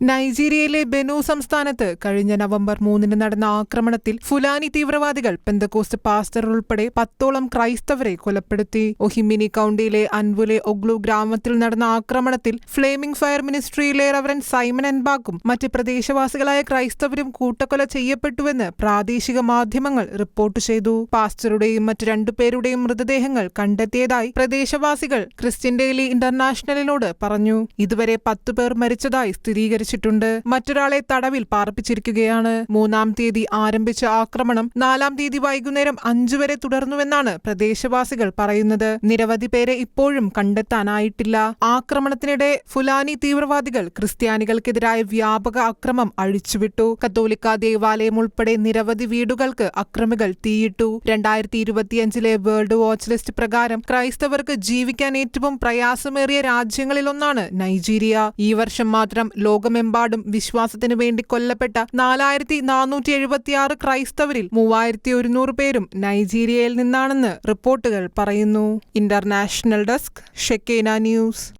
നൈജീരിയയിലെ ബെനു സംസ്ഥാനത്ത് കഴിഞ്ഞ നവംബർ മൂന്നിന് നടന്ന ആക്രമണത്തിൽ ഫുലാനി തീവ്രവാദികൾ പെന്തക്കോസ്റ്റ് പാസ്റ്റർ ഉൾപ്പെടെ പത്തോളം ക്രൈസ്തവരെ കൊലപ്പെടുത്തി. ഒഹിമിനി കൌണ്ടിയിലെ അൻവുലെ ഒഗ്ലു ഗ്രാമത്തിൽ നടന്ന ആക്രമണത്തിൽ ഫ്ലേമിംഗ് ഫയർ മിനിസ്ട്രിയിലെ റവറൻ സൈമൻ എൻബാക്കും മറ്റ് പ്രദേശവാസികളായ ക്രൈസ്തവരും കൂട്ടക്കൊല ചെയ്യപ്പെട്ടുവെന്ന് പ്രാദേശിക മാധ്യമങ്ങൾ റിപ്പോർട്ട് ചെയ്തു. പാസ്റ്ററുടെയും മറ്റ് രണ്ടുപേരുടെയും മൃതദേഹങ്ങൾ കണ്ടെത്തിയതായി പ്രദേശവാസികൾ ക്രിസ്ത്യൻ ഡെയിലി ഇന്റർനാഷണലിനോട് പറഞ്ഞു. ഇതുവരെ പത്തുപേർ മരിച്ചതായി മരിച്ചതായി സ്ഥിരീകരിച്ചിട്ടുണ്ട് മറ്റൊരാളെ തടവിൽ പാർപ്പിച്ചിരിക്കുകയാണ്. മൂന്നാം തീയതി ആരംഭിച്ച ആക്രമണം നാലാം തീയതി വൈകുന്നേരം അഞ്ചു വരെ തുടർന്നുവെന്നാണ് പ്രദേശവാസികൾ പറയുന്നത്. നിരവധി പേരെ ഇപ്പോഴും കണ്ടെത്താനായിട്ടില്ല. ആക്രമണത്തിനിടെ ഫുലാനി തീവ്രവാദികൾ ക്രിസ്ത്യാനികൾക്കെതിരായ വ്യാപക അക്രമം അഴിച്ചുവിട്ടു. കത്തോലിക്ക ദേവാലയം ഉൾപ്പെടെ നിരവധി വീടുകൾക്ക് അക്രമികൾ തീയിട്ടു. രണ്ടായിരത്തി ഇരുപത്തിയഞ്ചിലെ വേൾഡ് വാച്ച് ലിസ്റ്റ് പ്രകാരം ക്രൈസ്തവർക്ക് ജീവിക്കാൻ ഏറ്റവും പ്രയാസമേറിയ രാജ്യങ്ങളിലൊന്നാണ് നൈജീരിയ. ഈ വർഷം മാത്രം ലോകമെമ്പാടും വിശ്വാസത്തിനു വേണ്ടി കൊല്ലപ്പെട്ട നാലായിരത്തി നാനൂറ്റി എഴുപത്തിയാറ് ക്രൈസ്തവരിൽ മൂവായിരത്തി ഒരുന്നൂറ് പേരും നൈജീരിയയിൽ നിന്നാണെന്ന് റിപ്പോർട്ടുകൾ പറയുന്നു. International desk Shekinah News.